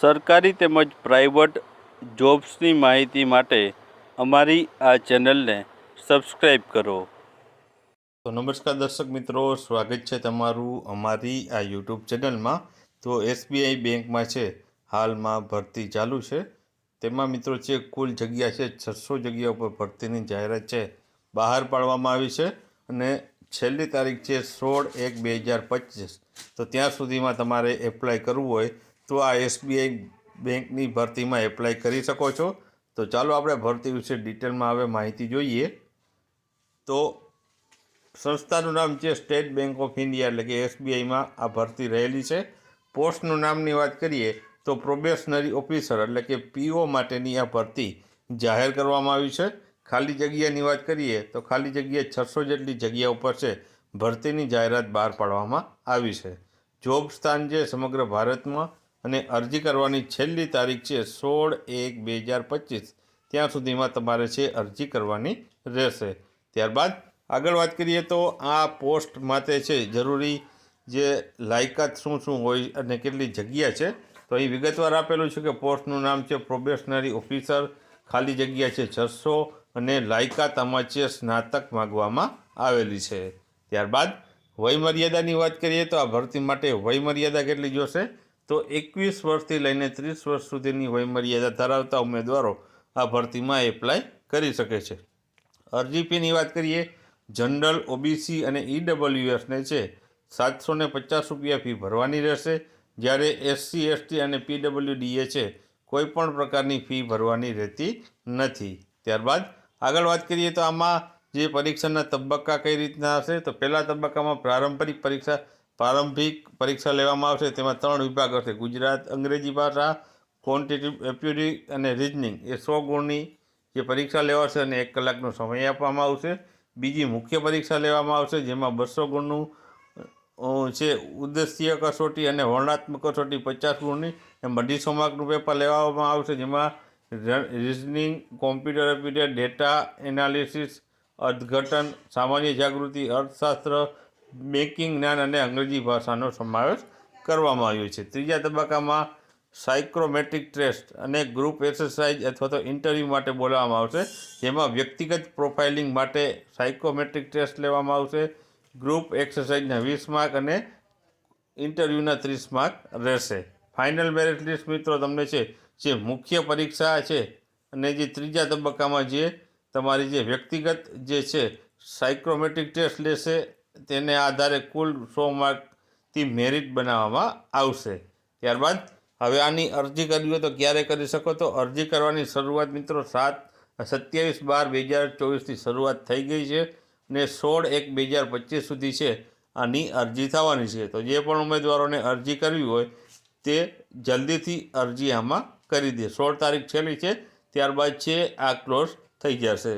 સરકારી તેમજ પ્રાઇવેટ જોબ્સની માહિતી માટે અમારી આ ચેનલને સબસ્ક્રાઈબ કરો. તો નમસ્કાર દર્શક મિત્રો, સ્વાગત છે તમારું અમારી આ યુટ્યુબ ચેનલમાં. તો એસબીઆઈ બેંકમાં છે, હાલમાં ભરતી ચાલુ છે. તેમાં મિત્રો છે કુલ જગ્યા છે, છસો જગ્યા ઉપર ભરતીની જાહેરાત છે, બહાર પાડવામાં આવી છે અને છેલ્લી તારીખ છે સોળ એક બે હજાર પચીસ. તો ત્યાં સુધીમાં તમારે એપ્લાય કરવું હોય તો આ એસબીઆઈ બેંકની ભરતીમાં એપ્લાય કરી શકો છો. તો ચાલો આપણે ભરતી વિશે ડિટેલમાં હવે માહિતી જોઈએ. તો સંસ્થાનું નામ છે સ્ટેટ બેંક ઓફ ઇન્ડિયા એટલે કે એસબીઆઈમાં આ ભરતી રહેલી છે. પોસ્ટનું નામની વાત કરીએ તો પ્રોબેશનરી ઓફિસર એટલે કે પીઓ માટેની આ ભરતી જાહેર કરવામાં આવી છે. ખાલી જગ્યાની વાત કરીએ તો ખાલી જગ્યા છસો જેટલી જગ્યા ઉપર છે ભરતીની જાહેરાત બહાર પાડવામાં આવી છે. જોબ સ્થાન છે સમગ્ર ભારતમાં. અને અરજી કરવાની છેલ્લી તારીખ છે સોળ એક બે હજાર પચીસ. ત્યાં સુધીમાં તમારે છે અરજી કરવાની રહેશે. ત્યારબાદ આગળ વાત કરીએ તો આ પોસ્ટ માટે છે જરૂરી જે લાયકાત શું શું હોય અને કેટલી જગ્યા છે, તો અહીં વિગતવાર આપેલું છે કે પોસ્ટનું નામ છે પ્રોબેશનરી ઓફિસર, ખાલી જગ્યા છે છસો અને લાયકાત આમાં છે સ્નાતક માગવામાં આવેલી છે. ત્યારબાદ વયમર્યાદાની વાત કરીએ તો આ ભરતી માટે વયમર્યાદા કેટલી જોશે? તો એકવીસ વર્ષથી લઈને ત્રીસ વર્ષ સુધીની વયમર્યાદા ધરાવતા ઉમેદવારો આ ભરતીમાં એપ્લાય કરી શકે છે. અરજી ફીની વાત કરીએ, જનરલ ઓબીસી અને ઈડબ્લ્યુએસને છે સાતસો ને પચાસ રૂપિયા ફી ભરવાની રહેશે. જ્યારે એસસી એસટી અને પીડબ્લ્યુડીએ છે, કોઈ પણ પ્રકારની ફી ભરવાની રહેતી નથી. ત્યારબાદ આગળ વાત કરીએ તો આમાં જે પરીક્ષાના તબક્કા કઈ રીતના હશે, તો પહેલા તબક્કામાં પ્રારંભિક પરીક્ષા પ્રારંભિક પરીક્ષા લેવામાં આવશે. તેમાં ત્રણ વિભાગ હશે. ગુજરાત, અંગ્રેજી ભાષા ક્વોન્ટિટિવ એપ્યુડી અને રિઝનિંગ એ સો ગુણની જે પરીક્ષા લેવાશે અને એક કલાકનો સમય આપવામાં આવશે. બીજી મુખ્ય પરીક્ષા લેવામાં આવશે, જેમાં બસો ગુણનું છે ઉદ્દેશ્ય કસોટી અને વર્ણનાત્મક કસોટી પચાસ ગુણની. એમ અઢીસો માર્કનું પેપર લેવામાં આવશે, જેમાં રિઝનિંગ કોમ્પ્યુટર એપ્યુટેડ ડેટા એનાલિસિસ અર્થઘટન, સામાન્ય જાગૃતિ, અર્થશાસ્ત્ર બેન્કિંગ જ્ઞાન અને અંગ્રેજી ભાષાનો સમાવેશ કરવામાં આવ્યો છે. ત્રીજા તબક્કામાં સાયક્રોમેટ્રિક ટેસ્ટ અને ગ્રુપ એક્સરસાઇઝ અથવા તો ઇન્ટરવ્યૂ માટે બોલાવવામાં આવશે, જેમાં વ્યક્તિગત પ્રોફાઇલિંગ માટે સાયકોમેટ્રિક ટેસ્ટ લેવામાં આવશે ગ્રુપ એક્સરસાઇઝના વીસ માર્ક અને ઇન્ટરવ્યૂના ત્રીસ માર્ક રહેશે. ફાઇનલ મેરિટ લિસ્ટ મિત્રો તમને છે, જે મુખ્ય પરીક્ષા છે અને જે ત્રીજા તબક્કામાં જે તમારી જે વ્યક્તિગત જે છે સાયક્રોમેટ્રિક ટેસ્ટ લેશે તેને આધારે કુલ સો માર્કથી મેરિટ બનાવવામાં આવશે. ત્યારબાદ હવે આની અરજી કરવી હોય તો ક્યારે કરી શકો? તો અરજી કરવાની શરૂઆત મિત્રો સાત સત્યાવીસ બાર બે હજાર ચોવીસથી શરૂઆત થઈ ગઈ છે ને સોળ એક બે હજાર પચીસ સુધી છે આની અરજી થવાની છે. તો જે પણ ઉમેદવારોને અરજી કરવી હોય તે જલ્દીથી અરજી આમાં કરી દે. સોળ તારીખ છેલ્લી છે, ત્યારબાદ છે આ ક્લોઝ થઈ જશે.